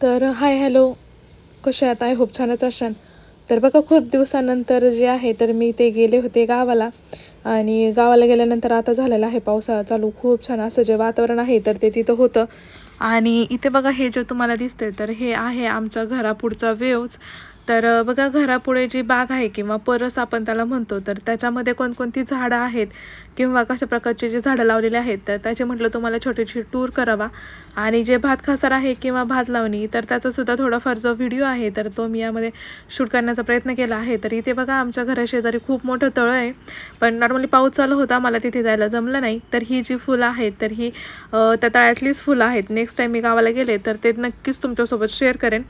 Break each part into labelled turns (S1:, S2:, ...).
S1: तर hi hello. कसे आहात? आय होप छानच असाल तर बघा खूप दिवसानंतर जे आहे तर मी ते गेले होते गावाला. आणि गावाला गेल्यानंतर आता झालेला आहे पावसाळा चालू. खूप छान असं जे वातावरण आहे तर ते तिथं होतं. आणि इथे बघा हे जे तुम्हाला दिसतंय तर हे आहे आमच्या घरापुढचा वेवज तर बघा घरापुढे जी बाग आहे किंवा परस आपण त्याला म्हणतो तर त्याच्यामध्ये कोणकोणती झाडं आहेत किंवा कशा प्रकारची जी झाडं लावलेली आहेत तर त्याचे म्हटलं तुम्हाला छोटीशी टूर करावा. आणि जे भात खासर आहे किंवा भात लावणी तर त्याचासुद्धा थोडाफार जो व्हिडिओ आहे तर तो मी यामध्ये शूट करण्याचा प्रयत्न केला आहे. तर इथे बघा आमच्या घराशेजारी खूप मोठं तळं आहे. पण नॉर्मली पाऊस चालू होता मला तिथे जायला जमलं नाही. तर ही जी फुलं आहेत तर ही त्या तळ्यातलीच फुलं आहेत. नेक्स्ट टाईम मी गावाला गेले तर ते नक्कीच तुमच्यासोबत शेअर करेन.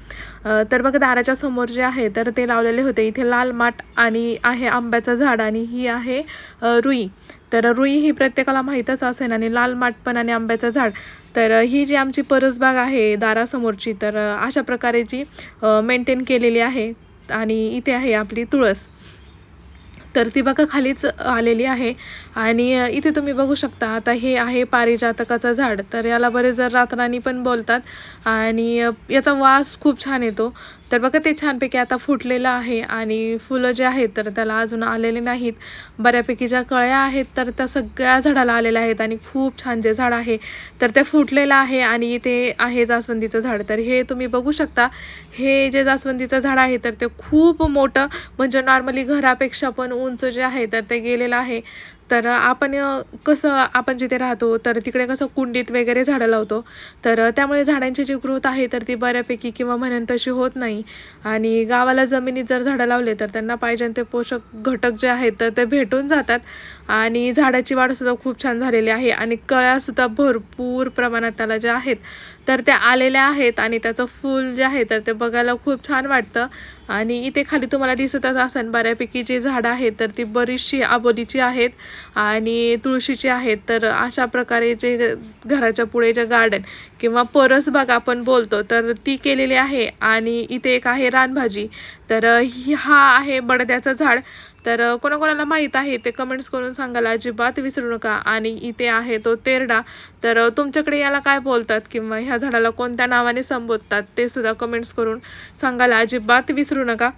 S1: तर बघा दाराच्या समोर जे आहे तर ते लावलेले होते. इथे लाल माठ आणि आहे आंब्याचं झाड आणि ही आहे रुई. तर रुई ही प्रत्येकाला माहीतच असेल आणि लाल माठ पण आणि आंब्याचं झाड. तर ही जी आमची परसबाग आहे दारासमोरची तर अशा प्रकारे जी मेंटेन केलेली आहे आणि इथे आहे आपली तुळस. तर ती बघा खालीच आलेली आहे आणि इथे तुम्ही बघू शकता आता हे आहे पारिजातकाचं झाड. तर याला बरेच जर रातराणी पण बोलतात आणि याचा वास खूप छान येतो. तर बघा ते छानपैकी आता फुटलेलं आहे आणि फुलं जे आहेत तर त्याला अजून आलेले नाहीत. बऱ्यापैकी ज्या कळ्या आहेत तर त्या सगळ्या झाडाला आलेल्या आहेत आणि खूप छान जे झाड आहे तर ते फुटलेलं आहे आणि ते आहे जास्वंदीचं झाड. तर हे तुम्ही बघू शकता हे जे जास्वंदीचं झाड आहे तर ते खूप मोठं म्हणजे नॉर्मली घरापेक्षा पण उंच जे आहे तर ते गेलेलं आहे. तर आपण कसं आपण जिथे राहतो तर तिकडे कसं कुंडीत वगैरे झाडं लावतो. तर त्यामुळे झाडांची जी ग्रोथ आहे तर ती बऱ्यापैकी किंवा म्हणेन तशी होत नाही. आणि गावाला जमिनीत जर झाडं लावले तर त्यांना पाहिजे ते पोषक घटक जे आहेत तर ते भेटून जातात. आणि झाडाची वाढसुद्धा खूप छान झालेली आहे. आणि कळ्यासुद्धा भरपूर प्रमाणात त्याला ज्या आहेत तर त्या आलेल्या आहेत आणि त्याचं फूल जे आहे तर ते बघायला खूप छान वाटतं. आणि इथे खाली तुम्हाला दिसतच असेल बऱ्यापैकी जी झाडं आहेत तर ती बरीचशी आबोलीची आहेत आणि तुळशीची आहेत. तर अशा प्रकारे जे घराच्या पुढे जे गार्डन किंवा परसबाग आपण बोलतो तर ती केलेली आहे. आणि इथे एक आहे रानभाजी. तर हा आहे बडद्याचं झाड. तर कोणाकोणाला माहीत आहे ते कमेंट्स करून सांगायला अजिबात विसरू नका. आणि इथे आहे तो तेरडा. तर तुमच्याकडे याला काय बोलतात किंवा ह्या झाडाला कोणत्या नावाने संबोधतात ते सुद्धा कमेंट्स करून सांगायला अजिबात विसरू नका.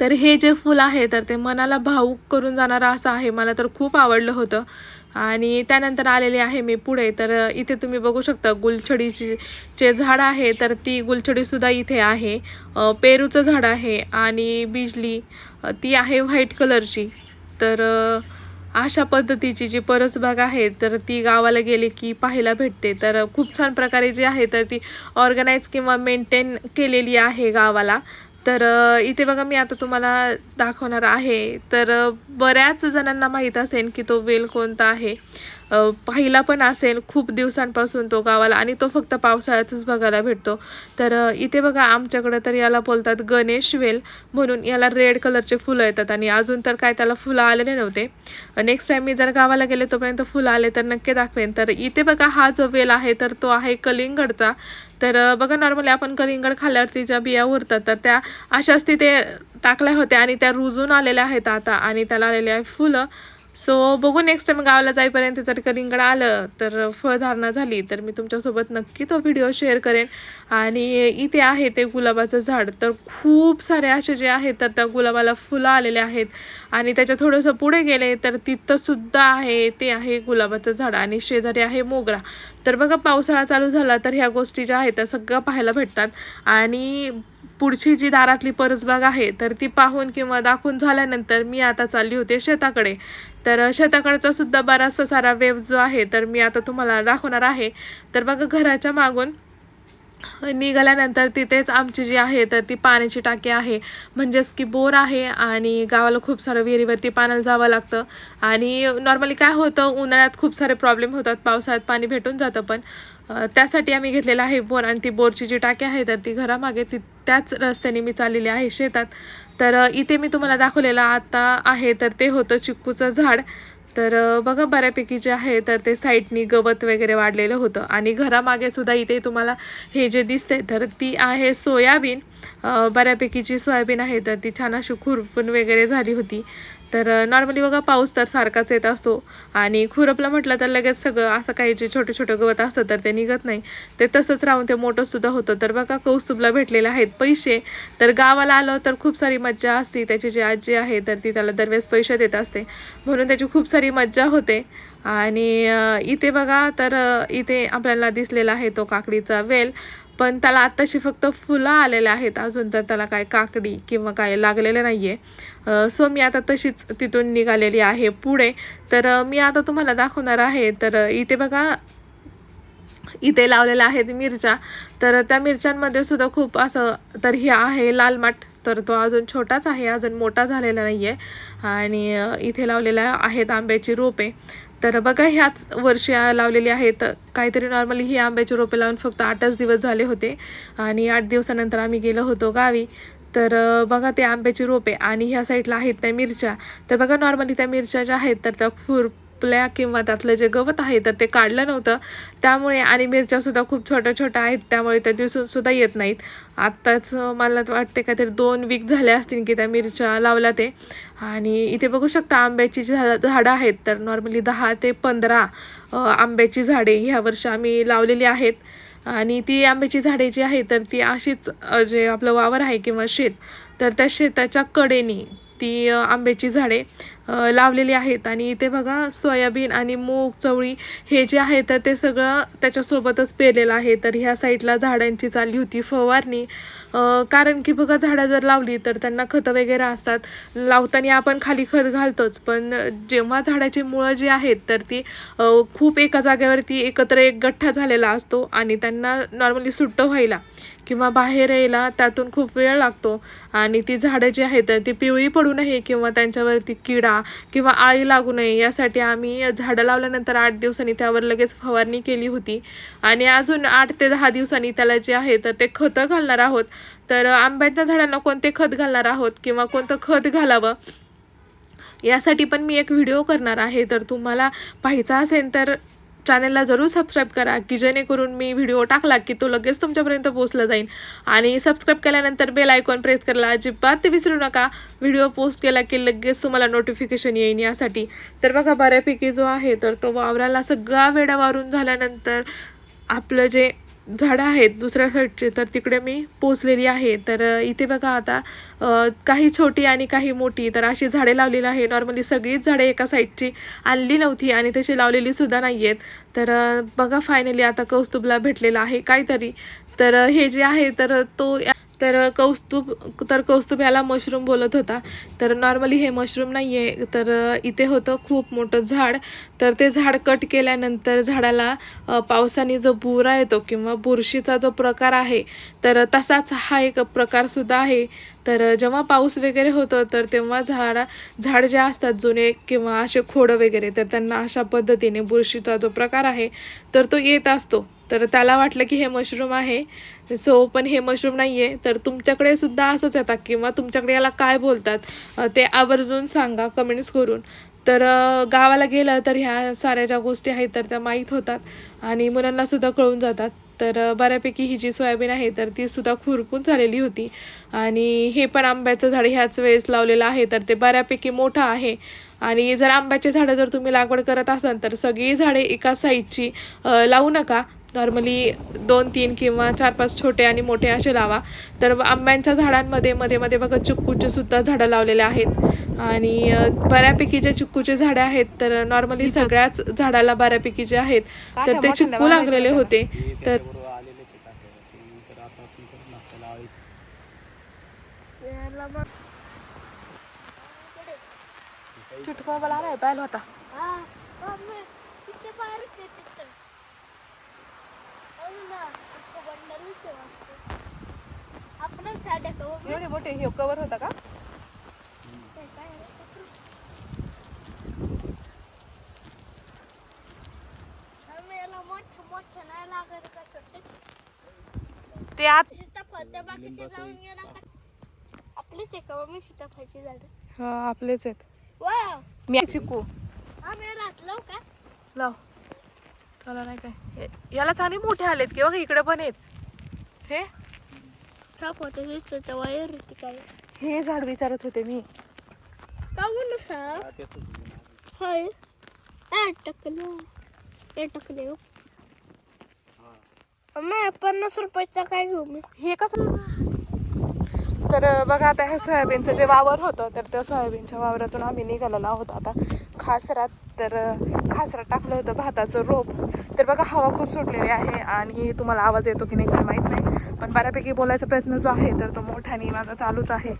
S1: तर हे जे फूल आहे तर ते मनाला भावूक करून जाणारं असं आहे. मला तर खूप आवडलं होतं. आणि त्यानंतर आलेले आहे मी पुढे. तर इथे तुम्ही बघू शकता गुलछडीची चे झाड आहे तर ती गुलछडीसुद्धा इथे आहे. पेरूचं झाड आहे आणि बिजली ती आहे व्हाईट कलरची. तर अशा पद्धतीची जी परसबाग आहे तर ती गावाला गेली की पाहायला भेटते. तर खूप छान प्रकारे जी आहे तर ती ऑर्गनाईज किंवा मेंटेन केलेली आहे गावाला. तर इथे बघा मी आता तुम्हाला दाखवणार आहे. तर बऱ्याच जणांना माहीत असेल की तो वेल कोणता आहे. पाहिला पण असेल खूप दिवसांपासून तो गावाला आणि तो फक्त पावसाळ्यातच बघायला भेटतो. तर इथे बघा आमच्याकडं तर याला बोलतात गणेश वेल म्हणून याला रेड कलरचे फुलं येतात आणि अजून तर काय त्याला फुलं आलेले नव्हते. नेक्स्ट टाईम मी जर गावाला गेले तोपर्यंत फुलं आले तर नक्की दाखवेन. तर इथे बघा हा जो वेल आहे तर तो आहे कलिंगडचा. तर बघा नॉर्मली आपण कलिंगड खाल्ल्यावरती ज्या बिया उरतात तर त्या अशाच तिथे टाकल्या होत्या आणि त्या रुजून आलेल्या आहेत आता आणि त्याला आलेले आहे फुलं. सो बघू नेक्स्ट टाइम गावाला जाईपर्यंत जर कलिंगड आलं तर फळधारणा झाली तर मी तुमच्यासोबत नक्की तो व्हिडिओ शेअर करेन. आणि इथे आहे ते गुलाबाचं झाड. तर खूप सारे असे जे आहेत तर त्या गुलाबाला फुलं आलेले आहेत. आणि त्याच्या थोडंसं पुढे गेले तर तिथंसुद्धा आहे ते आहे गुलाबाचं झाड आणि शेजारी आहे मोगरा. तर बघा पावसाळा चालू झाला तर ह्या गोष्टी ज्या आहेत त्या सगळ्या पाहायला भेटतात. आणि पुढची जी दारातली परसबाग आहे तर ती पाहून किंवा दाखवून झाल्यानंतर मी आता चालली होते शेताकडे. तर शेताकडचा सुद्धा बराचसा सारा वेव जो आहे तर मी आता तुम्हाला दाखवणार आहे. तर बघा घराच्या मागून निघाल्यानंतर तिथेच आमची जी आहे तर ती पाण्याची टाकी आहे. म्हणजेच की बोर आहे आणि गावाला खूप सारं विहिरीवरती पाण्याला जावं लागतं. आणि नॉर्मली काय होतं उन्हाळ्यात खूप सारे प्रॉब्लेम होतात पावसाळ्यात पाणी भेटून जातं पण त्यासाठी आम्ही घेतलेलं आहे बोर आणि ती बोरची जी टाकी आहे तर ती घरामागे ती त्याच रस्त्याने मी चाललेली आहे शेतात. तर इथे मी तुम्हाला दाखवलेलं आता आहे तर ते होतं चिक्कूचं झाड. तर बघा बऱ्यापैकी जे आहे तर ते साईडनी गवत वगैरे वाढलेलं होतं. आणि घरामागे सुद्धा इथे तुम्हाला हे जे दिसते तर ती आहे सोयाबीन. बऱ्यापैकी जी सोयाबीन आहे तर ती छान अशी खुरपून वगैरे झाली होती. तर नॉर्मली बघा पाऊस तर सारखाच येत असतो. आणि खुरपला म्हटलं तर लगेच सगळं असं काही जे छोटे छोटे गवत असतं तर ते निघत नाही. ते तसंच राहून ते मोठंसुद्धा होतं. तर बघा कौस्तुभला भेटलेले आहेत पैसे. तर गावाला आलं तर खूप सारी मज्जा असते. त्याची जी आजी आहे तर ती त्याला दरवेळेस पैसे देत असते. म्हणून त्याची खूप सारी मज्जा होते. आणि इथे बघा तर इथे आपल्याला दिसलेला आहे तो काकडीचा वेल. पण त्याला आत्ताशी फक्त फुलं आलेले आहेत. अजून तर त्याला काय काकडी किंवा काय लागलेले नाही आहे सो मी आता तशीच तिथून निघालेली आहे पुढे. तर मी आता तुम्हाला दाखवणार आहे. तर इथे बघा इथे लावलेल्या आहेत मिरच्या. तर त्या मिरच्यांमध्ये सुद्धा खूप असं तर हे आहे लाल माठ. तर तो अजून छोटाच आहे अजून मोठा झालेला नाही आहे आणि इथे लावलेल्या आहेत आंब्याची रोपे. तर बघा ह्याच वर्षी लावलेली आहेत. काहीतरी नॉर्मली ही आंब्याची रोपे लावून फक्त आठच दिवस झाले होते. आणि आठ दिवसानंतर आम्ही गेलो होतो गावी. तर बघा ते आंब्याची रोपे. आणि ह्या साईडला आहेत त्या मिरच्या. तर बघा नॉर्मली त्या मिरच्या ज्या आहेत तर त्या खुरपल्या किंवा त्यातलं जे गवत आहे तर ते काढलं नव्हतं. त्यामुळे आणि मिरच्यासुद्धा खूप छोट्या छोट्या आहेत त्यामुळे त्या दिसूनसुद्धा येत नाहीत. आत्ताच मला तर वाटते काहीतरी दोन वीक झाले असतील की त्या मिरच्या लावल्या ते. आणि इथे बघू शकता आंब्याची झा झाडं आहेत तर नॉर्मली दहा ते पंधरा आंब्याची झाडे ह्या वर्षी आम्ही लावलेली आहेत. आणि ती आंब्याची झाडे जी आहेत तर ती अशीच जे आपलं वावर आहे किंवा शेत तर त्या शेताच्या कडेनी ती आंब्याची झाडे. लावलेली आहेत. आणि इथे बघा सोयाबीन आणि मूग चवळी हे जे आहे तर ते सगळं त्याच्यासोबतच पेरलेलं आहे. तर ह्या साईडला झाडांची चालली होती फवारणी. कारण की बघा झाडं जर लावली तर त्यांना खतं वगैरे असतात. लावताना आपण खाली खत घालतोच. पण जेव्हा झाडाची मुळं जी आहेत तर ती खूप एका जागेवरती एकत्र एक गठ्ठा झालेला असतो. आणि त्यांना नॉर्मली सुट्टं व्हायला किंवा बाहेर यायला त्यातून खूप वेळ लागतो. आणि ती झाडं जी आहेत तर ती पिवळी पडू नये किंवा त्यांच्यावरती किडा किंवा आळी लागू नये यासाठी आम्ही झाडं लावल्यानंतर आठ दिवसांनी त्यावर लगेच फवारणी केली होती. आणि अजून आठ ते दहा दिवसांनी त्याला जे आहे तर ते खतं घालणार आहोत. तर आंब्याच्या झाडांना कोणते खत घालणार आहोत किंवा कोणतं खत घालावं? यासाठी पण मी एक व्हिडिओ करणार आहे. तर तुम्हाला पाहायचा असेल तर चॅनलला जरूर सबस्क्राईब करा की जेणेकरून मी व्हिडिओ टाकला की तो लगेच तुमच्यापर्यंत पोहोचला जाईल आणि सबस्क्राईब केल्यानंतर बेल आयकॉन प्रेस करायला अजिबात ते विसरू नका. व्हिडिओ पोस्ट केला की लगेच तुम्हाला नोटिफिकेशन येईन यासाठी. तर बघा बऱ्यापैकी जो आहे तर तो वावराला सगळा वेडा वारून झाल्यानंतर आपलं जे झाडं आहेत दुसऱ्या साईडचे तर तिकडे मी पोचलेली आहे. तर इथे बघा आता काही छोटी आणि काही मोठी तर अशी झाडे लावलेली आहे. नॉर्मली सगळीच झाडे एका साईडची आणली नव्हती आणि तशी लावलेली सुद्धा नाही आहेत तर बघा फायनली आता कौस्तुभला भेटलेलं आहे काहीतरी. तर हे जे आहे तर तो तर कौस्तुभ तर कौस्तुभ याला मशरूम बोलत होता. तर नॉर्मली हे मशरूम नाही आहे तर इथे होतं खूप मोठं झाड. तर ते झाड कट केल्यानंतर झाडाला पावसाने जो बुरा येतो किंवा बुरशीचा जो प्रकार आहे तर तसाच हा एक प्रकारसुद्धा आहे. तर जेव्हा पाऊस वगैरे होतो तर तेव्हा झाडा झाड जे असतात जुने किंवा असे खोडं वगैरे तर त्यांना अशा पद्धतीने बुरशीचा जो प्रकार आहे तर तो येत असतो. तर त्याला वाटलं की हे मशरूम आहे. सो पण हे मशरूम नाही आहे तर तुमच्याकडे सुद्धा असंच येतात किंवा तुमच्याकडे याला काय बोलतात ते आवर्जून सांगा कमेंट्स करून. तर गावाला गेलं तर ह्या साऱ्या ज्या गोष्टी आहेत तर त्या माहीत होतात आणि मुलांनासुद्धा कळून जातात. तर बऱ्यापैकी ही जी सोयाबीन आहे तर ती सुद्धा खुरपून झालेली होती. आणि हे पण आंब्याचं झाड ह्याच वेळेस लावलेलं आहे तर ते बऱ्यापैकी मोठं आहे. आणि जर आंब्याचे झाडं जर तुम्ही लागवड करत असाल तर सगळी झाडे एका साईजची लावू नका. नॉर्मली दोन तीन किंवा चार पाच छोटे आणि मोठे असे लावा. तर आंब्यांच्या झाडांमध्ये मध्ये मध्ये बघा चिक्कूचे सुद्धा झाडं लावलेले आहेत. आणि बऱ्यापैकी जे चिक्कूचे झाडे आहेत तर नॉर्मली सगळ्याच झाडाला बऱ्यापैकी जे आहेत तर ते चिक्कू लागलेले होते. तर चुटका मला नाही पाहिला होता. एवढे मोठे? हे कवर होता का?
S2: याला मोठं मोठं नाही लागत का छोटे
S1: ते आत
S2: आपलीच आहे का मी सीताफळची झाड?
S1: हा, आपलेच आहेत.
S2: वा!
S1: मी
S2: आम्ही राहतलो का?
S1: लाव. त्याला नाही काय. हे- याला चांगले मोठे आलेत की बघ इकडे पण आहेत. हे? हे झाड विचारत होते मी.
S3: हा,
S2: पन्नास रुपयाचा काय घेऊ मी?
S1: हे कसं तर बघा आता ह्या सोयाबीनचं जे वावर होतं तर त्या सोयाबीनच्या वावरातून आम्ही निघालेलो आहोत. आता खासरात तर खासरात टाकलं होतं भाताचं रोप. तर बघा हवा खूप सुटलेली आहे आणि तुम्हाला आवाज येतो की नाही काय माहीत नाही. पण बऱ्यापैकी बोलायचा प्रयत्न जो आहे तर तो मोठ्याने माझा चालूच आहे.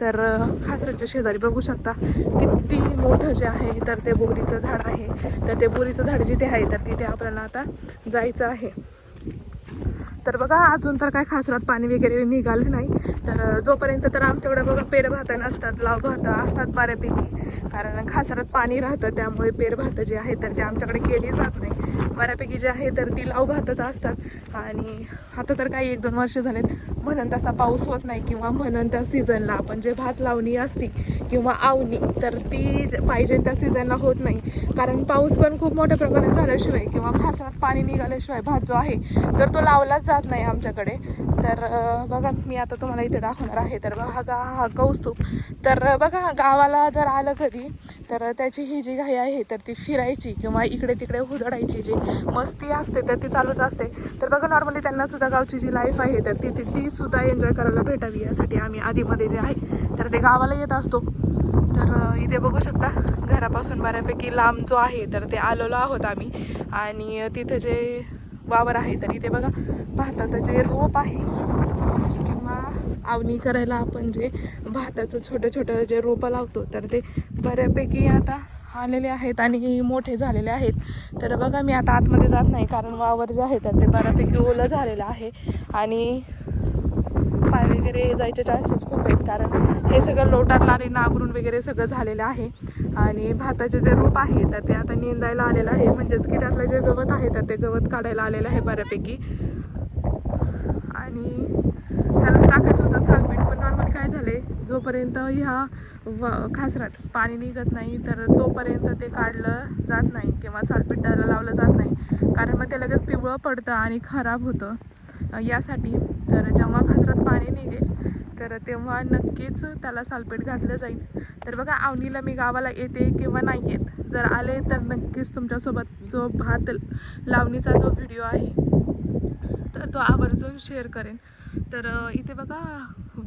S1: तर खासराच्या शेजारी बघू शकता किती मोठं जे आहे तर ते बोरीचं झाड आहे. तर ते बोरीचं झाड जिथे आहे तर तिथे आपल्याला आता जायचं आहे. तर बघा अजून तर काय खासरात पाणी वगैरे निघालं नाही. तर जोपर्यंत तर आमच्याकडे बघा पेरभात नसतात लाव भातं असतात बऱ्यापैकी. कारण खासरात पाणी राहतं त्यामुळे पेर भातं जे आहे तर ते आमच्याकडे केली जात नाही. बऱ्यापैकी जे आहे तर ती लाव भाताच असतात. आणि आता तर काही एक दोन वर्ष झालेत म्हणून तसा पाऊस होत नाही किंवा म्हणून त्या सीझनला आपण जे भात लावणी असती किंवा आवणी तर ती ज- पाहिजे त्या सीझनला होत नाही. कारण पाऊस पण खूप मोठ्या प्रमाणात झाल्याशिवाय किंवा घासात पाणी निघाल्याशिवाय भात जो आहे तर तो लावलाच जात नाही आमच्याकडे. तर बघा मी आता तुम्हाला इथे दाखवणार आहे. तर बघा हा कौस्तुभ. तर बघा गावाला जर आलं कधी तर त्याची ही जी घाई आहे तर ती फिरायची किंवा इकडे तिकडे हुदडायची. जी मस्ती असते तर ती चालूच असते. तर बघा नॉर्मली त्यांना सुद्धा गावची जी लाईफ आहे तर ती- ती सुद्धा एन्जॉय करायला भेटावी यासाठी आम्ही आधीमध्ये जे आहे तर ते गावाला येत असतो. तर इथे बघू शकता घरापासून बऱ्यापैकी लांब जो आहे तर ते आलेलो आहोत आम्ही. आणि तिथं जे वावर आहे तर इथे बघा भाताचं जे रोप आहे किंवा आवणी करायला आपण जे भाताचं छोटं छोटं जे रोपं लावतो तर ते बऱ्यापैकी आता आलेले आहेत आणि मोठे झालेले आहेत. तर बघा मी आता आतमध्ये जात नाही कारण वावर जे आहे तर ते बऱ्यापैकी ओलं झालेलं आहे. आणि वगैरे जायचे चान्सेस खूप आहेत. कारण हे सगळं लोटारला आणि नांगरून वगैरे सगळं झालेलं आहे. आणि भाताचे जे रोप आहे तर ते आता निंदायला आलेलं आहे. म्हणजेच की त्यातलं जे गवत आहे तर ते गवत काढायला आलेलं आहे बऱ्यापैकी. आणि त्यालाच टाकायचं होतं सालपीठ पण नॉर्मल काय झाले जोपर्यंत ह्या व खासरात पाणी निघत नाही तर तोपर्यंत ते काढलं जात नाही किंवा सालपीठ त्याला लावलं जात नाही. कारण मग ते लगेच पिवळं पडतं आणि खराब होतं. यासाठी. तर जेव्हा खासरात पाणी निघेल तर तेव्हा नक्कीच त्याला सालपेट घातलं जाईल. तर बघा आवनीला मी गावाला येते किंवा नाही येत जर आले तर नक्कीच तुमच्यासोबत जो भात लावणीचा जो व्हिडिओ आहे तर तो आवर्जून शेअर करेन. तर इथे बघा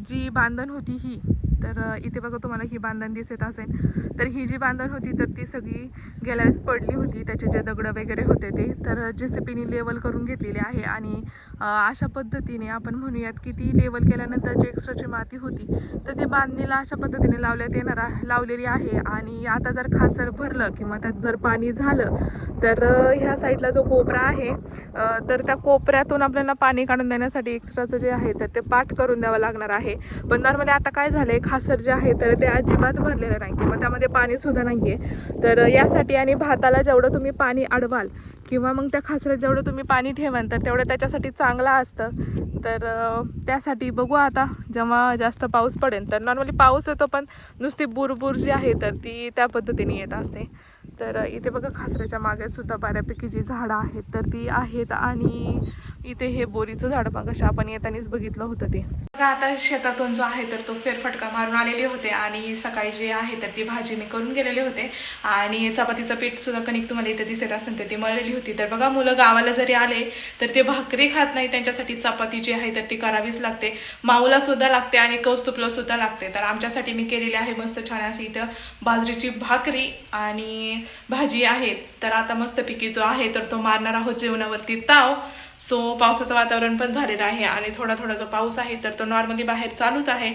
S1: जी बांधण होती ही तर इथे बघा तुम्हाला ही बांधण दिसत असेल. तर ही जी बांधण होती तर ती सगळी गेल्या वेळेस पडली होती. त्याचे जे दगडं वगैरे होते ते. तर जे सी पीने लेवल करून घेतलेली आहे आणि अशा पद्धतीने आपण म्हणूयात की ती लेवल केल्यानंतर जी एक्स्ट्राची माती होती तर ती बांधणीला अशा पद्धतीने लावल्यात येणार लावलेली आहे. आणि आता जर खासर भरलं किंवा त्यात जर पाणी झालं तर ह्या साईडला जो कोपरा आहे तर त्या कोपऱ्यातून आपल्याला पाणी काढून देण्यासाठी एक्स्ट्राचं जे आहे तर ते पाठ करून द्यावं लागणार आहे. पण नॉर्मली आता काय झालं आहे खासर जे आहे तर ते अजिबात भरलेलं नाही किंवा त्यामध्ये पाणीसुद्धा नाही आहे तर यासाठी आणि भाताला जेवढं तुम्ही पाणी अडवाल किंवा मग त्या खासऱ्यात जेवढं तुम्ही पाणी ठेवाल तर तेवढं त्याच्यासाठी चांगलं असतं. तर त्यासाठी बघू आता जेव्हा जास्त पाऊस पडेल. तर नॉर्मली पाऊस येतो पण नुसती बुरबुर जी आहे तर ती त्या पद्धतीने येत असते. तर इथे बघा खासऱ्याच्या मागे सुद्धा बऱ्यापैकी जी झाडं आहेत तर ती आहेत आणि इथे हे बोरीचं झाड बघा आपण येतानीच बघितलं होतं ते. बघा आता शेतातून जो आहे तर तो फेरफटका मारून आलेले होते आणि सकाळी जे आहे तर ती भाजी मी करून गेलेले होते. आणि चपातीचं पीठ सुद्धा कणिक तुम्हाला इथे दिसत असेल तर ती मळलेली होती. तर बघा मुलं गावाला जरी आले तर ते भाकरी खात नाही त्यांच्यासाठी चपाती जी आहे तर ती करावीच लागते. माऊला सुद्धा लागते आणि कौस्तुपला सुद्धा लागते. तर आमच्यासाठी मी केलेली आहे मस्त छान अशी इथं बाजरीची भाकरी आणि भाजी आहे तर आता मस्तपैकी जो आहे तर तो मारणार आहोत जेवणावरती ताव. सो पावसाचं वातावरण पण झालेलं आहे आणि थोडा थोडा जो पाऊस आहे तर तो नॉर्मली बाहेर चालूच आहे.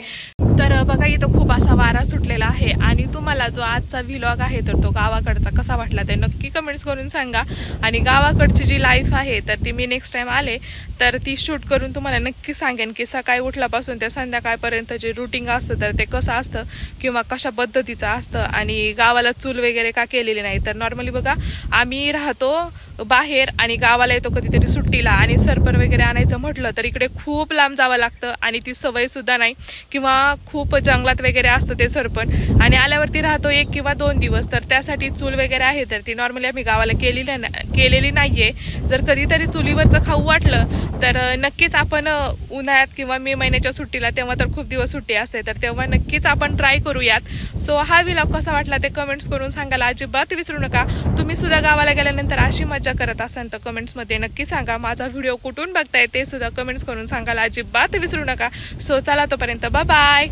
S1: तर बघा इथं खूप असा वारा सुटलेला आहे. आणि तुम्हाला जो आजचा व्हिलॉग आहे तर तो गावाकडचा कसा वाटला ते नक्की कमेंट्स करून सांगा. आणि गावाकडची जी लाईफ आहे तर ती मी नेक्स्ट टाइम आले तर ती शूट करून तुम्हाला नक्की सांगेन की सकाळी उठल्यापासून ते संध्याकाळपर्यंत जे रुटीन असतं तर ते कसं असतं किंवा कशा पद्धतीचं असतं आणि गावाला चूल वगैरे का केलेली नाही. तर नॉर्मली बघा आम्ही राहतो बाहेर आणि गावाला येतो कधीतरी सुट्टीला आणि सरपण वगैरे आणायचं म्हटलं तर इकडे खूप लांब जावं लागतं आणि ती सवय सुद्धा नाही. किंवा खूप खूप जंगलात वगैरे असतं ते सरपण. आणि आल्यावरती राहतो एक किंवा दोन दिवस. तर त्यासाठी चूल वगैरे आहे तर ती नॉर्मली आम्ही गावाला केलेली ना केलेली नाहीये. जर कधीतरी चुलीवरचं खाऊ वाटलं तर नक्कीच आपण उन्हाळ्यात किंवा मे महिन्याच्या सुट्टीला तेव्हा तर खूप दिवस सुट्टी असते. तर तेव्हा नक्कीच आपण ट्राय करूयात. सो हा विलॉग कसा वाटला ते कमेंट्स करून सांगायला अजिबात विसरू नका. तुम्ही सुद्धा गावाला गेल्यानंतर अशी मजा करत असाल तर कमेंट्समध्ये नक्की सांगा. माझा व्हिडिओ कुठून बघताय ते सुद्धा कमेंट्स करून सांगायला अजिबात विसरू नका. सो चला तोपर्यंत बाय